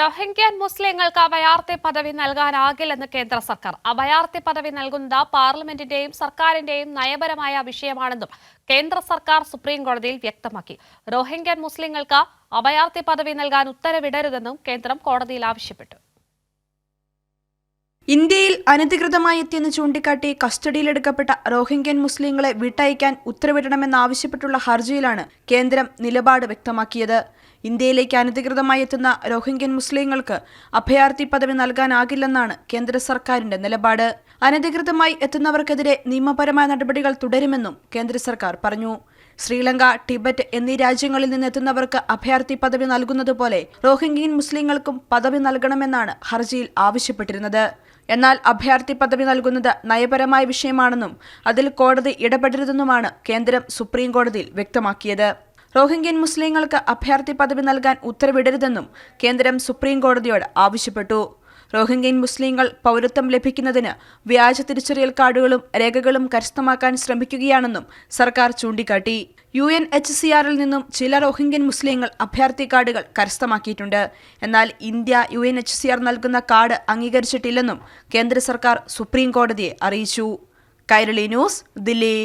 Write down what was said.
റോഹിംഗ്യൻ മുസ്ലിങ്ങൾക്ക് അഭയാർത്ഥി പദവി നൽകാനാകില്ലെന്ന് കേന്ദ്ര സർക്കാർ. അഭയാർത്ഥി പദവി നൽകുന്നത് പാർലമെന്റിന്റെയും സർക്കാരിന്റെയും നയപരമായ വിഷയമാണെന്നും കേന്ദ്ര സർക്കാർ സുപ്രീം കോടതിയിൽ വ്യക്തമാക്കി. റോഹിംഗ്യൻ മുസ്ലിങ്ങൾക്ക് അഭയാർത്ഥി പദവി നൽകാൻ ഉത്തരവിടരുതെന്നും കേന്ദ്രം കോടതിയിൽ ആവശ്യപ്പെട്ടു. ഇന്ത്യയിൽ അനധികൃതമായി എത്തിയെന്ന് ചൂണ്ടിക്കാട്ടി കസ്റ്റഡിയിലെടുക്കപ്പെട്ട റോഹിംഗ്യൻ മുസ്ലിങ്ങളെ വിട്ടയക്കാൻ ഉത്തരവിടണമെന്നാവശ്യപ്പെട്ടുള്ള ഹർജിയിലാണ് കേന്ദ്രം നിലപാട് വ്യക്തമാക്കിയത്. ഇന്ത്യയിലേക്ക് അനധികൃതമായി എത്തുന്ന റോഹിംഗ്യൻ മുസ്ലിങ്ങൾക്ക് അഭയാർത്ഥി പദവി നൽകാനാകില്ലെന്നാണ് കേന്ദ്ര സർക്കാരിന്റെ നിലപാട്. അനധികൃതമായി എത്തുന്നവർക്കെതിരെ നിയമപരമായ നടപടികൾ തുടരുമെന്നും കേന്ദ്ര സർക്കാർ പറഞ്ഞു. ശ്രീലങ്ക ടിബറ്റ് എന്നീ രാജ്യങ്ങളിൽ നിന്നെത്തുന്നവർക്ക് അഭയാർത്ഥി പദവി നൽകുന്നതുപോലെ റോഹിംഗ്യൻ മുസ്ലിങ്ങൾക്കും പദവി നൽകണമെന്നാണ് ഹർജിയിൽ ആവശ്യപ്പെട്ടിരുന്നത്. എന്നാൽ അഭയാർത്ഥി പദവി നൽകുന്നത് നയപരമായ വിഷയമാണെന്നും അതിൽ കോടതി ഇടപെടരുതെന്നുമാണ് കേന്ദ്രം സുപ്രീം കോടതിയിൽ വ്യക്തമാക്കിയത്. റോഹിംഗ്യൻ മുസ്ലിങ്ങൾക്ക് അഭയാർത്ഥി പദവി നൽകാൻ ഉത്തരവിടരുതെന്നും കേന്ദ്രം സുപ്രീം കോടതിയോട് ആവശ്യപ്പെട്ടു. റോഹിംഗ്യൻ മുസ്ലിങ്ങൾ പൗരത്വം ലഭിക്കുന്നതിന് വ്യാജ തിരിച്ചറിയൽ കാർഡുകളും രേഖകളും കരസ്ഥമാക്കാൻ ശ്രമിക്കുകയാണെന്നും സർക്കാർ ചൂണ്ടിക്കാട്ടി. യു എൻ എച്ച് സി ആറിൽ നിന്നും ചില റോഹിംഗ്യൻ മുസ്ലിങ്ങൾ അഭയാർത്ഥി കാർഡുകൾ കരസ്ഥമാക്കിയിട്ടുണ്ട്. എന്നാൽ India U N H C R നൽകുന്ന കാർഡ് അംഗീകരിച്ചിട്ടില്ലെന്നും കേന്ദ്ര സർക്കാർ സുപ്രീം കോടതിയെ അറിയിച്ചു. കൈരളി ന്യൂസ് ദില്ലി.